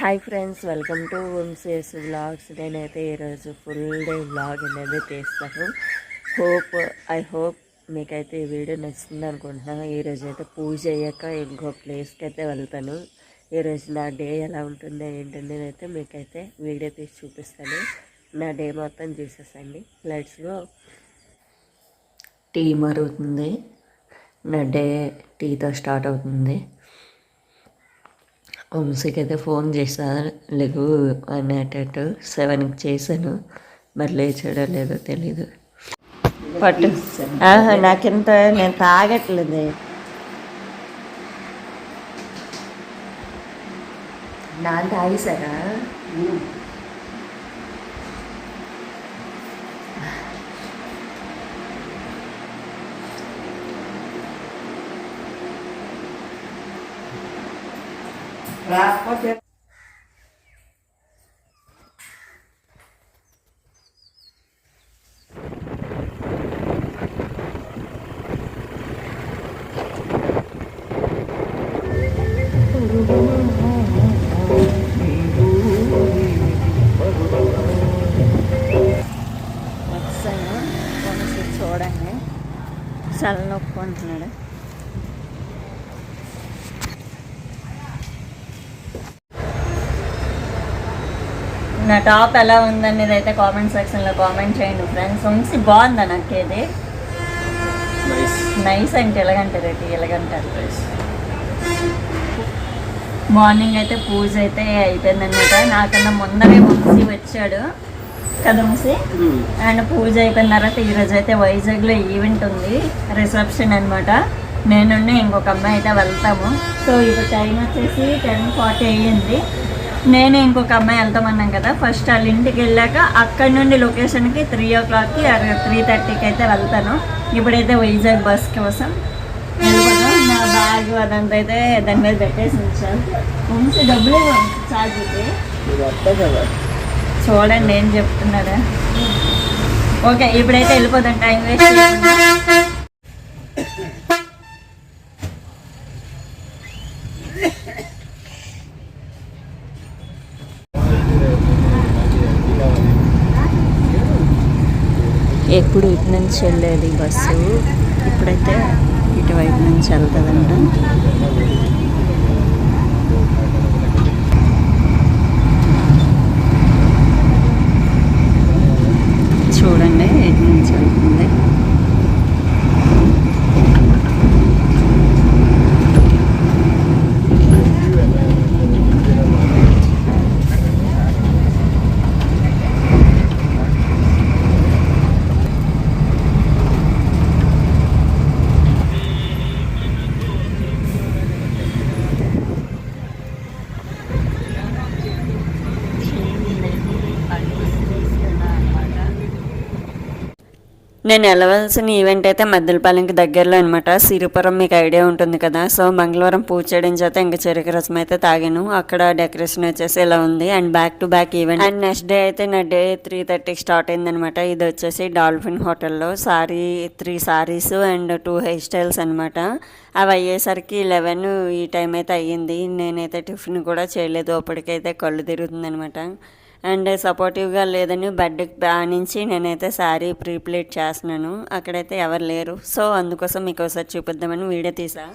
Hi friends welcome to Vamshi's vlogs. నేనైతే ఈరోజు full day vlog అనేది తీస్తాను హోప్ ఐ హోప్ మీకైతే ఈ వీడియో నచ్చుతుంది అనుకుంటున్నాను. ఈరోజు అయితే పూజ అయ్యాక ఇంకో ప్లేస్కి అయితే వెళ్తాను. ఈరోజు నా డే ఎలా ఉంటుందో ఏంటనేది అయితే మీకైతే వీడియో తీసి చూపిస్తాను. నా డే మొత్తం చూసేసండి. లైట్స్లో టీ మరుగుతుంది నా డే టీతో స్టార్ట్ అవుతుంది. వంశీకి అయితే ఫోన్ చేసా లేవు అనేటట్టు సెవెన్కి చేశాను. మరి లేచాడో లేదో తెలీదు. పట్టు. ఆహా, నాకెంత నేను తాగట్లేదు. నా తాగేశారా? రాకపోతే వచ్చాను నా టాప్ ఎలా ఉందనేది అయితే కామెంట్ సెక్షన్లో కామెంట్ చేయండి ఫ్రెండ్స్. వంశీ బాగుందా నాకు ఇది నైస్ అంటే ఎలాగంటారు ఏంటి? ఎలాగంటారు. మార్నింగ్ అయితే పూజ అయితే అయిపోయిందనమాట నాకన్నా ముందరే వంశీ వచ్చాడు. కదా వంశీ? అండ్ పూజ అయిపోయిన తర్వాత ఈరోజు అయితే వైజాగ్లో ఈవెంట్ ఉంది. రిసెప్షన్ అనమాట నేను ఇంకొక అమ్మాయి అయితే వెళ్తాము. సో ఇప్పుడు టైం వచ్చేసి టెన్ ఫార్టీ అయ్యింది. నేను ఇంకొక అమ్మాయి వెళ్తామన్నాం కదా. ఫస్ట్ వాళ్ళ ఇంటికి వెళ్ళాక అక్కడి నుండి లొకేషన్కి త్రీ ఓ క్లాక్కి త్రీ థర్టీకి అయితే వెళ్తాను. ఇప్పుడైతే వైజాగ్ బస్ కోసం వెళ్ళిపోతాం నా బ్యాగ్ అదంతా అయితే దాని మీద పెట్టేసి ఉంచాను. ఉంచి డబ్బులు ఛార్జ్కి చూడండి ఏం చెప్తున్నారా. ఓకే ఇప్పుడైతే వెళ్ళిపోతాం టైం వేస్ట్ ఇప్పుడు ఇటు నుంచి వెళ్ళేది బస్సు. ఇప్పుడైతే ఇటువైపు నుంచి వెళ్తుందంట చూడండి ఇటు నుంచి వెళ్తుంది నేను వెళ్ళవలసిన ఈవెంట్ అయితే మద్దెలపాలెంకి దగ్గరలో అనమాట సిరిపురం మీకు ఐడియా ఉంటుంది కదా. సో మంగళవారం పూజ చేయడం చేత ఇంకా చెరుకు రసం అయితే తాగాను. అక్కడ డెకరేషన్ వచ్చేసి ఇలా ఉంది. And back to back event. And next day అయితే నా డే త్రీ థర్టీకి స్టార్ట్ అయిందనమాట ఇది వచ్చేసి డాల్ఫిన్ హోటల్లో. Sorry three saris and two hairstyles అనమాట అవి అయ్యేసరికి లెవెన్ ఈ టైం అయితే అయ్యింది. నేనైతే టిఫిన్ కూడా చేయలేదు. అప్పటికైతే కళ్ళు తిరుగుతుంది అనమాట అండ్ సపోర్టివ్గా లేదని బెడ్కి నుంచి నేనైతే శారీ ప్రీప్లేట్ చేస్తున్నాను. అక్కడైతే ఎవరు లేరు. సో అందుకోసం మీకు ఒకసారి చూపిద్దామని వీడియో తీసా.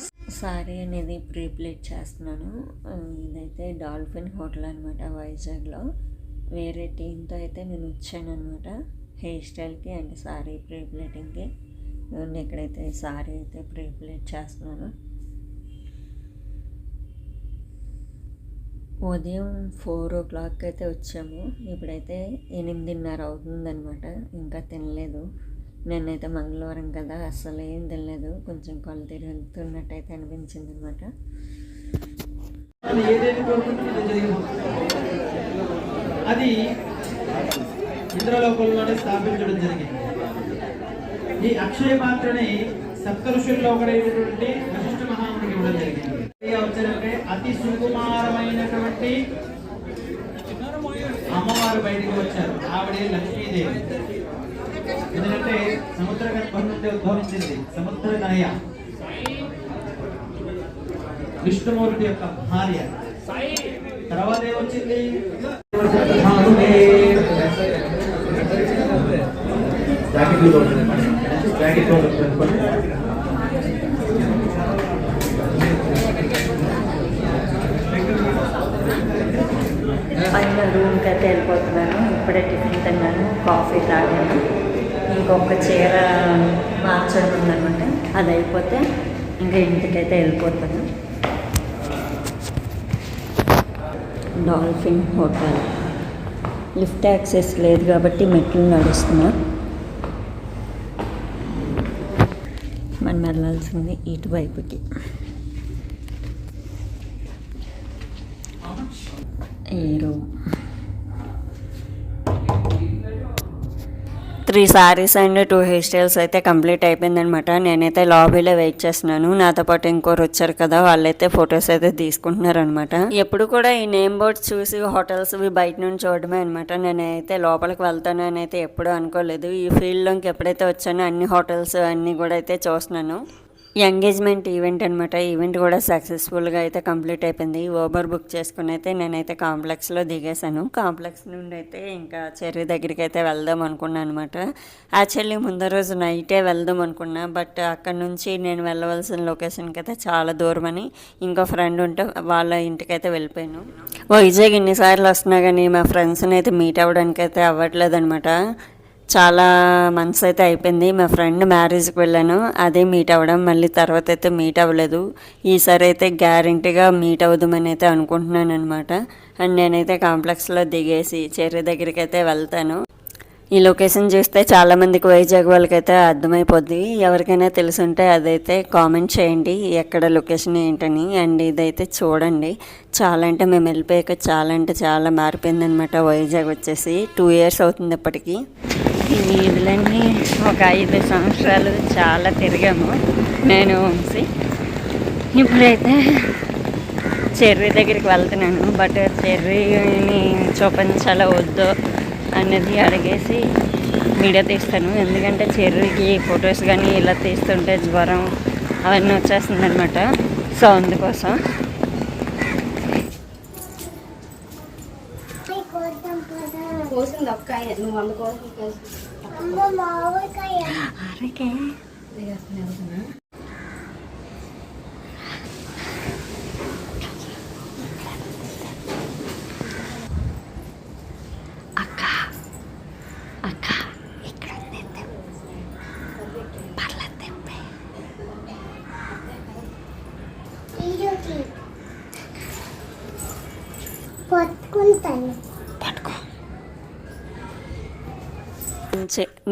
శారీ అనేది ప్రీప్లేట్ చేస్తున్నాను. ఇదైతే డాల్ఫిన్ హోటల్ అనమాట వైజాగ్లో. వేరే టీంతో అయితే నేను వచ్చాను అనమాట హెయిర్ స్టైల్కి అండ్ శారీ ప్రీప్లేటింగ్కి. ఇక్కడైతే శారీ అయితే ప్రీప్లేట్ చేస్తున్నాను. ఉదయం ఫోర్ ఓ క్లాక్ అయితే వచ్చాము. ఇప్పుడైతే ఎనిమిదిన్నర అవుతుందనమాట ఇంకా తినలేదు. నేనైతే మంగళవారం కదా అసలు ఏం తినలేదు. కొంచెం కళ్ళు తిరుగుతున్నట్టయితే అనిపించింది అనమాట అది ఇంద్రలోకంలోనే స్థాపించడం జరిగింది. ఈ అక్షయ పాత్రని సప్తఋషుల్లో ఒకడైనటువంటి వశిష్ఠ మహామునికి ఇవ్వడం జరిగింది. అతి వచ్చారంటే అతి అమ్మవారు బయటికి వచ్చారు. ఆవిడే లక్ష్మీదేవి. ఎందుకంటే సముద్ర గర్భం నుండి ఉద్భవించింది. సముద్ర నయ. విష్ణుమూర్తి యొక్క భార్య. తర్వాత ఏమొచ్చింది? పైన రూమ్కి అయితే వెళ్ళిపోతున్నాను. ఇప్పుడే టిఫిన్ తిన్నాను. కాఫీ తాగాను. ఇంకొక చీర మార్చడం ఉందనమాట అది అయిపోతే ఇంకా ఇంటికైతే వెళ్ళిపోతాను. Dolphin hotel. లిఫ్ట్ యాక్సెస్ లేదు కాబట్టి మెట్లు నడుస్తున్నా. మనం వెళ్ళాల్సింది ఇటువైపుకి ఈ three saris and two hairstyles అయితే కంప్లీట్ అయిపోయిందనమాట నేనైతే లాబీలో వెయిట్ చేస్తున్నాను. నాతో పాటు ఇంకోరు వచ్చారు కదా వాళ్ళైతే ఫొటోస్ అయితే తీసుకుంటున్నారు అనమాట ఎప్పుడు కూడా ఈ నేమ్ బోర్డ్స్ చూసి హోటల్స్ బయట నుంచి చూడడమే అనమాట నేనైతే లోపలికి వెళ్తాను అని అయితే ఎప్పుడూ అనుకోలేదు. ఈ ఫీల్డ్లోకి ఎప్పుడైతే వచ్చానో అన్ని హోటల్స్ అన్నీ కూడా అయితే చూస్తున్నాను. ఎంగేజ్మెంట్ ఈవెంట్ అనమాట ఈవెంట్ కూడా సక్సెస్ఫుల్గా అయితే కంప్లీట్ అయిపోయింది. ఓబర్ బుక్ చేసుకుని అయితే నేనైతే కాంప్లెక్స్లో దిగేశాను. కాంప్లెక్స్ నుండి అయితే ఇంకా చెర్రీ దగ్గరికి అయితే వెళ్దాం అనుకున్నాను అనమాట యాక్చువల్లీ ముందు రోజు నైటే వెళ్దాం అనుకున్నా. బట్ అక్కడ నుంచి నేను వెళ్ళవలసిన లొకేషన్కి అయితే చాలా దూరం అని ఇంకో ఫ్రెండ్ ఉంటే వాళ్ళ ఇంటికైతే వెళ్ళిపోయాను. వైజాగ్ ఎన్నిసార్లు వస్తున్నా కానీ మా ఫ్రెండ్స్ని అయితే మీట్ అవ్వడానికి అయితే అవ్వట్లేదు అనమాట చాలా మంత్స్ అయితే అయిపోయింది. మా ఫ్రెండ్ మ్యారేజ్కి వెళ్ళాను. అదే మీట్ అవ్వడం. మళ్ళీ తర్వాత అయితే మీట్ అవ్వలేదు. ఈసారి అయితే గ్యారంటీగా మీట్ అవుదామని అయితే అనుకుంటున్నాను అనమాట అండ్ నేనైతే కాంప్లెక్స్లో దిగేసి చెర్రీ దగ్గరికి అయితే వెళ్తాను. ఈ లొకేషన్ చూస్తే చాలామందికి వైజాగ్ వాళ్ళకైతే అర్థమైపోద్ది. ఎవరికైనా తెలుసుంటే అదైతే కామెంట్ చేయండి ఎక్కడ లొకేషన్ ఏంటని. అండ్ ఇదైతే చూడండి. చాలా అంటే మేము వెళ్ళిపోయాక చాలా అంటే చాలా మారిపోయిందనమాట వైజాగ్ వచ్చేసి. టూ ఇయర్స్ అవుతుంది ఇప్పటికీ ఈ వీధులన్నీ ఒక ఐదు సంవత్సరాలు చాలా తిరిగాము నేను వంశీ. ఇప్పుడైతే చెర్రీ దగ్గరికి వెళ్తున్నాను. బట్ చెర్రీని చూపించాలో వద్దో అనేది అడిగేసి వీడియో తీస్తాను. ఎందుకంటే చెర్రీకి ఫొటోస్ కానీ ఇలా తీస్తుంటే జ్వరం అవన్నీ వచ్చేస్తుంది అనమాట సో అందుకోసం. అరకే.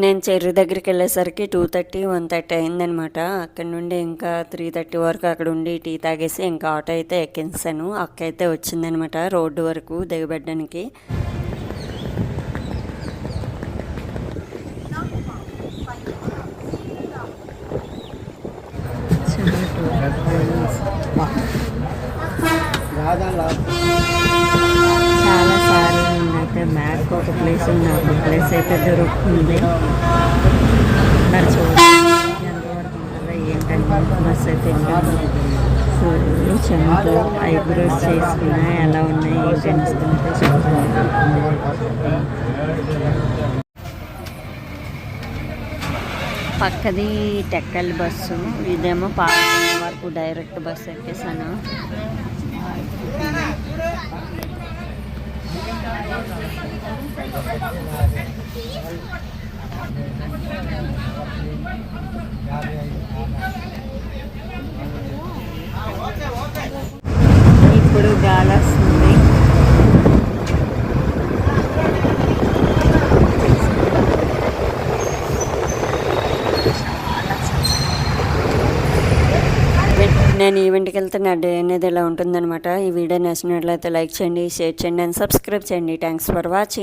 నేను చెర్రీ దగ్గరికి వెళ్ళేసరికి టూ థర్టీ వన్ థర్టీ అయిందనమాట అక్కడ నుండి ఇంకా త్రీ థర్టీ వరకు అక్కడ ఉండి టీ తాగేసి ఇంకా ఆటో అయితే ఎక్కించాను అక్క అయితే వచ్చిందనమాట రోడ్డు వరకు దిగబెట్టడానికి. చాలా సార్లు అయితే మ్యాక్ ఒక ప్లేస్ ఉంది. ఒక ప్లేస్ అయితే దొరుకుతుంది. మరి చూడండి ఎంతవరకు ఏంటంటే బస్ అయితే ఫుల్ చెమటలు ఐబ్రోస్ చేసుకున్నా ఎలా ఉన్నాయి ఏంటనిస్తుంటే అనుకుంటే చెప్పండి పక్కది టెక్కల్ బస్సు. ఇదేమో పాలకొండ వరకు డైరెక్ట్ బస్సు ఎక్కేసాను. ఇప్పుడు గాలి వస్తుంది నేను ఈవెంట్కి వెళ్తే నా డే అనేది ఇలా ఉంటుందన్నమాట. ఈ వీడియో నచ్చినట్లయితే లైక్ చేయండి షేర్ చేయండి అండ్ సబ్స్క్రైబ్ చేయండి. Thanks for watching